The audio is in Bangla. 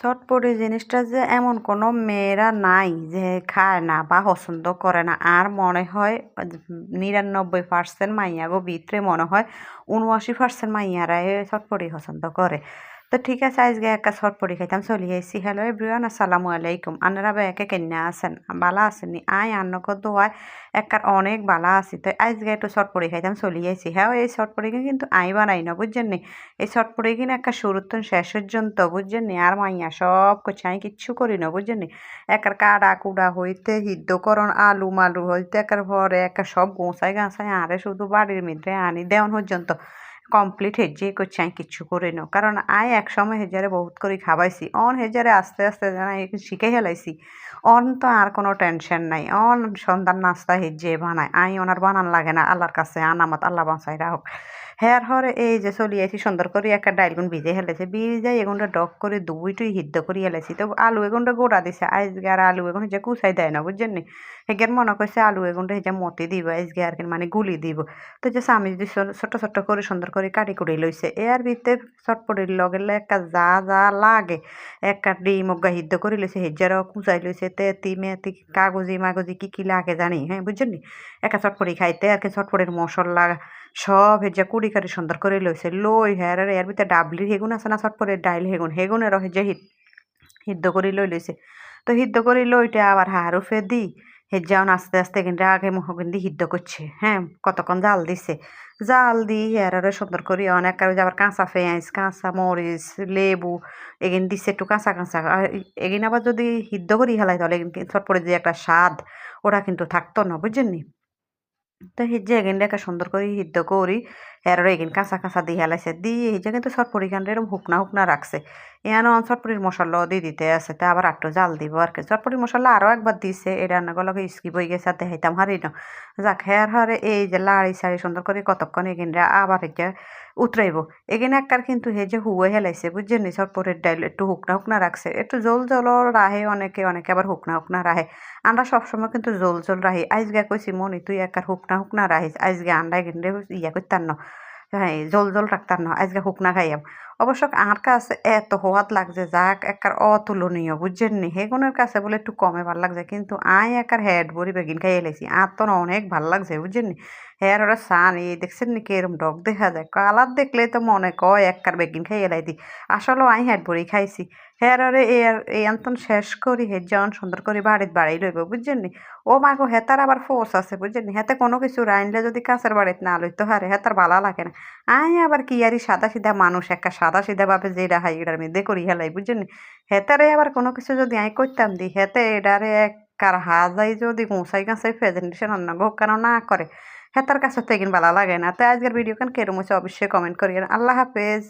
চটপটি জিনিসটা যে এমন কোনো মেয়েরা নাই যে খায় না বা পছন্দ করে না। আর মনে হয়, নিরানব্বই পার্সেন্ট মাইয়াগো ভিতরে মনে হয় উনআশি পার্সেন্ট মাইয়ারাই চটপটি পছন্দ করে। তো ঠিক আছে, আজকে একটা চটপটি খাইতাম চলি আইসি হ্যালো এভরিওয়ান আসসালামু আলাইকুম। আপনারা ব্যাকে কেনা আছেন? বালা আছেন আয় আন্নক দোয়ায় একার অনেক বালা আছি। তো আজকে একটু চটপটি খাইতাম চলি আইসি হ্যাঁ এই চটপটি কিন্তু আই বানাই না, বুঝছেন নি? এই চটপটি কিনা একটা শুরুত শেষ পর্যন্ত, বুঝছেন নি? আর মাইয়া সব করছে আমি কিচ্ছু করি না, বুঝছেন নি? একার কাড়া কুড়া হইতে হিদ্ধকরণ আলু মালু হইতে একার পরে একা সব গোঁসাই গাঁসাই আরে শুধু বাড়ির মধ্যে আনি, দেওয়ান পর্যন্ত। কমপ্লিট হেজে করছি, আমি কিচ্ছু করে নো। কারণ আই এক সময় হেজারে বহুত করে খাবাইছি। অন হেজারে আস্তে আস্তে জানা শিখে ফেলাইছি। অন তো আর কোনো টেনশন নাই। অন সন্ধ্যার নাস্তা হেজে বানায়। আই ওনার বানান লাগে না। আল্লাহর কাছে আনামত, আল্লাহ বাঁচাই রাখক। হেয়ার হরে এই যে চলি আছি সুন্দর করে একটা ডাইলগুন ভিজে হেলেছে ভিজাই এগুনটা ডক করে দুইটুই হিদ্ধ করে হেলেছি তো আলু এগুনটা গোড়া দিছে, আজকে আর আলু এগুন যে কুচাই দেয় না, বুঝছেন নি? হেগের মনে করছে আলু এগুনটা হেজে মতি দিব, আজকে আর মানে গুলি দিব। তো যে স্বামী যদি ছোট ছোট করে সুন্দর করে কাটি কুড়ি লইছে, এর ভিতরে চটপটির লগে একটা যা যা লাগে, একটা ডিম অজ্ঞা হিদ্ধ করে লইছে হেজারও কুচাই লইছে, তেতি, মেতি, কাগজি, মাগজি কি কি লাগে জানি হ্যাঁ বুঝছেন নি? একটা চটপটি খাইতে আর কি চটপটির মশলা সব হেজা কুড়ি কাটি সুন্দর করে লইছে, লই হ্যাঁ এর ভিতরে ডাবলির হেগুন আছে না চটপটির ডাইল হেগুন হেগুনেরও হেজে হিট সিদ্ধ করে লই লইছে। তো সিদ্ধ করে লইটা আবার হারুফে দি হেজাও আস্তে আস্তে কিন্তু আগে কিন্তু সিদ্ধ করছে হ্যাঁ কতক্ষণ জাল দিছে। জাল দি হেরারে সুন্দর করি, অনেক আর আবার কাঁচা পেঁয়াজ, কাঁচা মরিচ, লেবু, এগিন দিছে একটু কাঁচা কাঁচা এগিন আবার যদি সিদ্ধ করি হেলাই, তাহলে চটপটে যে একটা স্বাদ, ওটা কিন্তু থাকতো না, বুঝছেন তো হিজ্জে এগিন একা সুন্দর করে সিদ্ধ করি এর এগিন কাঁচা কাঁচা দিয়ে হেলাইছে। দিয়ে এই যে কিন্তু চটপটি খান এরকম হুকনা হুকনা রাখছে এখানে চটপটির মশলাও দিয়ে দিতে আছে। তা আবার একটু জাল দিব আর কি চটপটির মশলা আরও একবার দিছে। এই রান্নাগুলোকে স্কিপ হয়ে গেছে। আর দেখাইতাম হারি না। যাক হেয়ার হারে এই যে লাড়ি সাড়ি সুন্দর করে কতক্ষণ এগিন আবার এটা উতরাইব এগিন একবার কিন্তু হে যে হুয়ে হেলাইছে। বুঝছেন নি? চটপটির ডাইল একটু হুকনা হুকনা রাখছে একটু জল জলও রাহে অনেকে অনেকে আবার হুকনা হুকনা রাহে আমরা সবসময় কিন্তু জল জল রাহি আজকে কইছি মনি তুই একবার হুকনা হুকনা রাহিস আজকে আন্ডা কিনলে ইয়া করতাম না হ্যাঁ জল জল রাখতাম না আজকে হুকনা খাইয়াম। অবশ্য আমার কাছে এত হওয়াত লাগছে যাক একার অতুলনীয়, বুঝছেন নি? হেগুনের কাছে বলে একটু কমে ভালো লাগছে, কিন্তু আয় একার হেড বড়ি বেগিন খাই এলেছি আর তো অনেক ভালো লাগছে, বুঝছেন নি? হেয়ার ওরা সান, এই দেখছেন নি কিরম ডগ দেখা যায়, কালার দেখলে তো মনে কয় একবার বেগিন খাই এলাই দি আসলে আই হেড বড়ি খাইছি। হেয়ারে এর এই আন্তন শেষ করি হে যেমন সুন্দর করে বাড়িতে বাড়াই লইব, বুঝছেন নি? ও মাগো হেতার আবার ফোর্স আছে, বুঝছেন নি? হেতে কোনো কিছু রাইনলে যদি কাছের বাড়িতে না লইতে, হারে হেতার ভালো লাগে না। আয় আবার কি আরই সাদা সিধা মানুষ একটা সাদা সিধাভাবে ভাবে যে এটা হাই এটার মধ্যে করি হেলাই, বুঝছেন হেতারে আবার কোনো কিছু যদি আমি করতাম দি, হেতে এটারে কার হাজাই যদি গোঁসাই গাঁসাই প্রেজেন্টেশন অন্য কেন না করে, হেতার কাছে তো এগিন ভালো লাগে না। তো আজকের ভিডিও কেন কেরম হচ্ছে অবশ্যই কমেন্ট করিয়েন। আল্লাহ হাফেজ।